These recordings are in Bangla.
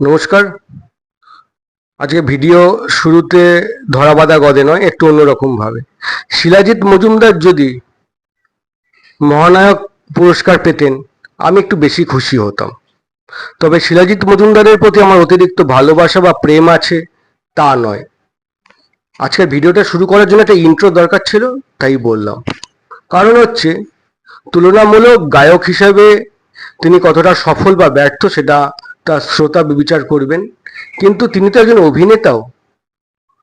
নমস্কার। আজকে ভিডিও শুরুতে ধরা বাঁধা গদে নয়, একটু অন্যরকম ভাবে শিলাজিৎ মজুমদার যদি মহানায়ক পুরস্কার পেতেন, আমি একটু বেশি খুশি হতাম। তবে শিলাজিৎ মজুমদারের প্রতি আমার অতিরিক্ত ভালোবাসা বা প্রেম আছে, তা নয়। আজকের ভিডিওটা শুরু করার জন্য একটা ইন্ট্রো দরকার ছিল, তাই বললাম। কারণ হচ্ছে, তুলনামূলক গায়ক হিসাবে তিনি কতটা সফল বা ব্যর্থ, সেটা তার শ্রোতা বিবেচার করবেন। কিন্তু তিনি তো একজন অভিনেতাও।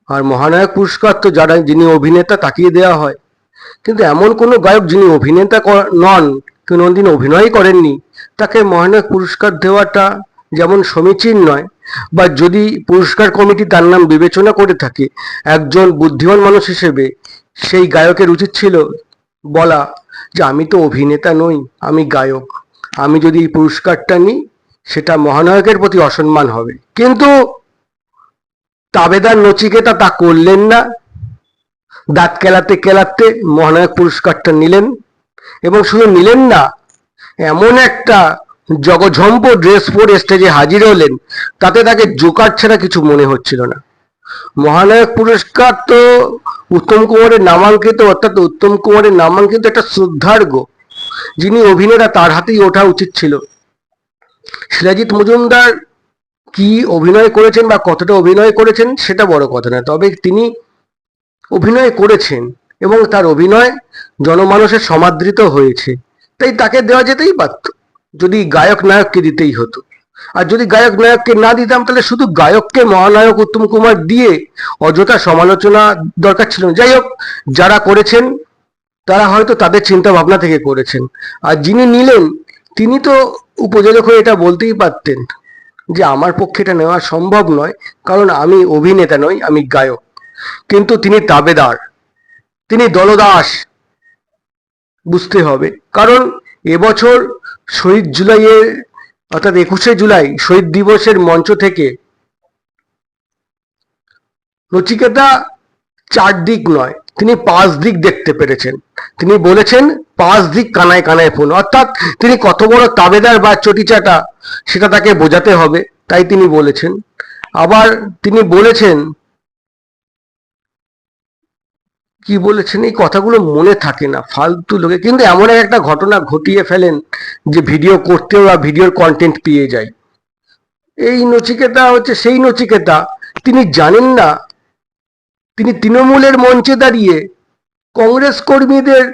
আর মহানায়ক পুরস্কার তো যারা, যিনি অভিনেতা, তাকিয়ে দেওয়া হয়। কিন্তু এমন কোনো গায়ক যিনি অভিনেতা নন, কোনোদিন অভিনয় করেননি, তাকে মহানায়ক পুরস্কার দেওয়াটা যেমন সমীচীন নয়, বা যদি পুরস্কার কমিটি তার নাম বিবেচনা করে থাকে, একজন বুদ্ধিমান মানুষ হিসেবে সেই গায়কের উচিত ছিল বলা যে, আমি তো অভিনেতা নই, আমি গায়ক। আমি যদি এই পুরস্কারটা নিই সেটা মহানায়কের প্রতি অসম্মান হবে। কিন্তু তাবেদার নচিকেতা তা করলেন না। দাঁত কেলাতে কেলাতে মহানায়ক পুরস্কারটা নিলেন এবং শুধু নিলেন না, এমন একটা জগঝম্প ড্রেস পরে স্টেজে হাজির হলেন, তাতে তাকে জোকার ছাড়া কিছু মনে হচ্ছিল না। মহানায়ক পুরস্কার তো উত্তম কুমারের নামাঙ্কিত, অর্থাৎ উত্তম কুমারের নামাঙ্কিত একটা শ্রদ্ধার্ঘ যিনি অভিনেতা তার হাতেই ওঠা উচিত ছিল। শিলাজিৎ মজুমদার কি অভিনয় করেছেন বা কতটা অভিনয় করেছেন সেটা বড় কথা না, তবে তিনি অভিনয় করেছেন এবং তার অভিনয় জনমানসের সমাদৃত হয়েছে। তাই তাকে দেওয়া যেতেই পারত, যদি গায়ক নায়ককে দিতেই হতো। আর যদি গায়ক নায়ককে না দিতাম, তাহলে শুধু গায়ককে মহানায়ক উত্তম কুমার দিয়ে অযথা সমালোচনা দরকার ছিল। যাই হোক, যারা করেছেন, তারা হয়তো তাদের চিন্তা ভাবনা থেকে করেছেন। আর যিনি নিলেন তিনি তো উপযোজক হয়ে এটা বলতেই পারতেন যে আমার পক্ষে এটা নেওয়া সম্ভব নয়, কারণ আমি অভিনেতা নই, আমি গায়ক। কিন্তু তিনি তাবেদার তিনি দলদাস, বুঝতে হবে। কারণ এবছর শহীদ জুলাইয়ের, অর্থাৎ একুশে জুলাই শহীদ দিবসের মঞ্চ থেকে নচিকেতা চারদিক নয় তিনি পাঁচ দিক দেখতে পেরেছেন। তিনি বলেছেন, পাঁচ দিক কানায় কানায় ফোন অর্থাৎ তিনি কত বড় তাবেদার বা চটিচাটা, সেটা তাকে বোঝাতে হবে, তাই তিনি বলেছেন। আবার তিনি বলেছেন, কি বলেছেন? এই কথাগুলো মনে থাকে না, ফালতু লোকে। কিন্তু এমন একটা ঘটনা ঘটিয়ে ফেলেন, যে ভিডিও করতেও বা ভিডিওর কন্টেন্ট পেয়ে যায়। এই নচিকেতা হচ্ছে সেই নচিকেতা। তিনি জানেন না তিনি তৃণমূলের মঞ্চে দাঁড়িয়ে কংগ্রেস কর্মীদের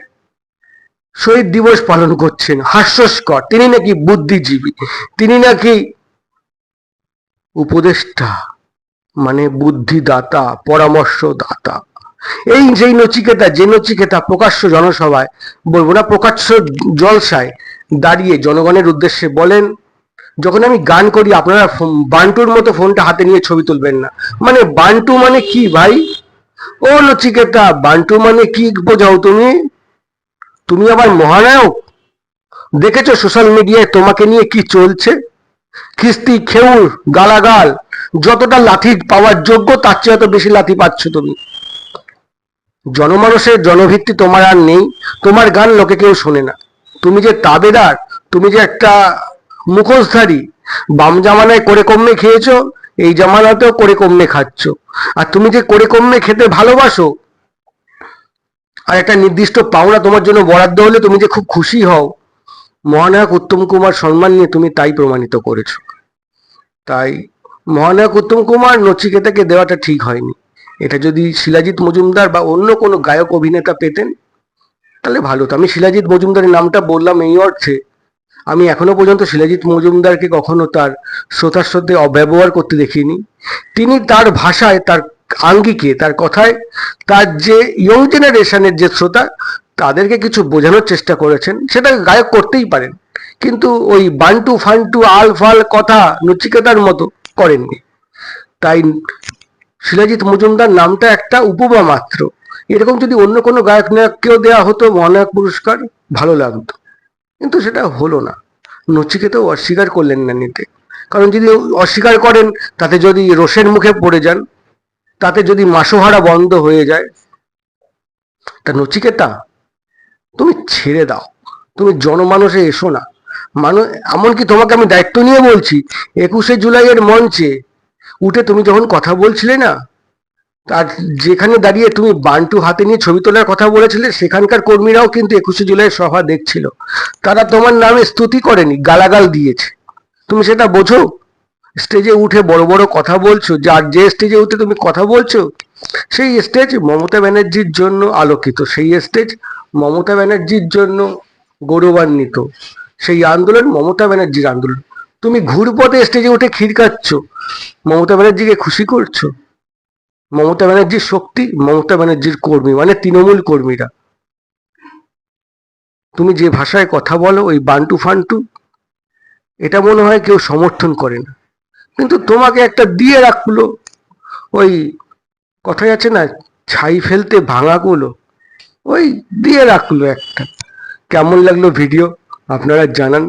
শহীদ দিবস পালন করছেন। হাস্যস্কর। তিনি নাকি বুদ্ধিজীবী। তিনি নাকি উপদেষ্টা মানে বুদ্ধিদাতা, পরামর্শদাতা। এই যেই নচিকেতা, যে নচিকেতা প্রকাশ্য জনসভায় বলব না, প্রকাশ্য জলসায় দাঁড়িয়ে জনগণের উদ্দেশ্যে বলেন, যখন আমি গান করি, আপনারা বান্টুর মতো ফোনটা হাতে নিয়ে ছবি তুলবেন না। মানে বান্টু মানে কি ভাই? ও নচিকেতা বান্টু মানে কি বোঝাও তুমি? তুমি আবার মহানায়ক? দেখেছ সোশ্যাল মিডিয়ায় তোমাকে নিয়ে কি চলছে? খিস্তি, খেউর, গালাগাল, যতটা লাথি পাওয়ার যোগ্য, তার চেয়ে এত বেশি লাথি পাচ্ছ তুমি। জনমানুষের জনভিত্তি তোমার আর নেই, তোমার গান লোকে কেউ শোনে না। তুমি যে তাবেদার, তুমি যে একটা মুখোশধারী, বাম জামানায় করে কমে খেয়েছো এই জামানাতেও করে কমে খাচ্ছ। আর তুমি যে করে কমে খেতে ভালোবাসো, আর একটা নির্দিষ্ট পাওনা তোমার জন্য বরাদ্দ হলে তুমি যে খুব খুশি হও, মহানায়ক উত্তম কুমার সম্মান নিয়ে তুমি তাই প্রমাণিত করেছ। তাই মহানায়ক উত্তম কুমার নচিকেতাকে দেওয়াটা ঠিক হয়নি। এটা যদি শিলাজিৎ মজুমদার বা অন্য কোনো গায়ক অভিনেতা পেতেন, তাহলে ভালো হতো। আমি শিলাজিৎ মজুমদারের নামটা বললাম এই অর্থে আমি এখনও পর্যন্ত শিলাজিৎ মজুমদারকে কখনো তার শ্রোতার সাথে অব্যবহার করতে দেখিনি। তিনি তার ভাষায়, তার আঙ্গিকে, তার কথায়, তার যে ইয়ং জেনারেশনের যে শ্রোতা, তাদেরকে কিছু বোঝানোর চেষ্টা করেছেন। সেটা গায়ক করতেই পারেন। কিন্তু ওই বান্টু ফান্টু আল ফাল কথা নচিকেতার মতো করেননি। তাই শিলাজিৎ মজুমদার নামটা একটা উপমা মাত্র। এরকম যদি অন্য কোনো গায়ক নায়ককেও দেওয়া হতো মহানায়ক পুরস্কার, ভালো লাগতো। কিন্তু সেটা হলো না। নচিকেতাও অস্বীকার করলেন না নিতে। কারণ যদি অস্বীকার করেন, তাতে যদি রোষের মুখে পড়ে যান, তাতে যদি মাসোহারা বন্ধ হয়ে যায়, তা নচিকেতা, তুমি ছেড়ে দাও। তুমি জনমানসে এসো না। মানুষ এমনকি তোমাকে আমি দায়িত্ব নিয়ে বলছি, একুশে জুলাইয়ের মঞ্চে উঠে তুমি যখন কথা বলছিলে না তার যেখানে দাঁড়িয়ে তুমি বান্টু হাতে নিয়ে ছবি তোলার কথা বলেছিলে, সেখানকার কর্মীরাও কিন্তু একুশে জুলাই সভা দেখছিল। তারা তোমার নামে স্তুতি করেনি, গালাগাল দিয়েছে। তুমি সেটা বোঝো? স্টেজে উঠে বড় বড় কথা বলছো, যার যে স্টেজে উঠে তুমি কথা বলছো, সেই স্টেজ মমতা ব্যানার্জির জন্য আলোকিত। সেই স্টেজ মমতা ব্যানার্জির জন্য গৌরবান্বিত। সেই আন্দোলন মমতা ব্যানার্জির আন্দোলন। তুমি ঘুরপথে স্টেজে উঠে খিরকাচ্ছ মমতা ব্যানার্জিকে খুশি করছ। মমতা ব্যানার্জির শক্তি, মমতা ব্যানার্জির কর্মী মানে তৃণমূল কর্মীরা। তুমি যে ভাষায় কথা বলো, ওই বান্টু ফান্টু, এটা মনে হয় কেউ সমর্থন করে না। কিন্তু তোমাকে একটা দিয়ে রাখল, ওই কথাই আছে না, ছাই ফেলতে ভাঙা গুলো ওই দিয়ে রাখল একটা। কেমন লাগল ভিডিও আপনারা জানান।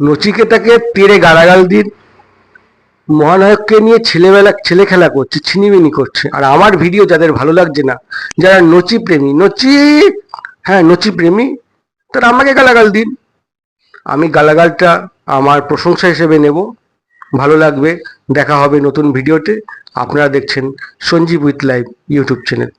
নচিকেতাকে তেড়ে গালাগাল দিন। মহানায়ককে নিয়ে ছেলেবেলা ছেলে খেলা করছে, ছিনিমিনি করছে। আর আমার ভিডিও যাদের ভালো লাগছে না, যারা নচি প্রেমী নচি হ্যাঁ নচি প্রেমী তারা আমাকে গালাগাল দিন। আমি গালাগালটা আমার প্রশংসা হিসেবে নেব। ভালো লাগবে। দেখা হবে নতুন ভিডিওতে। আপনারা দেখছেন Sanjeev with live YouTube channel.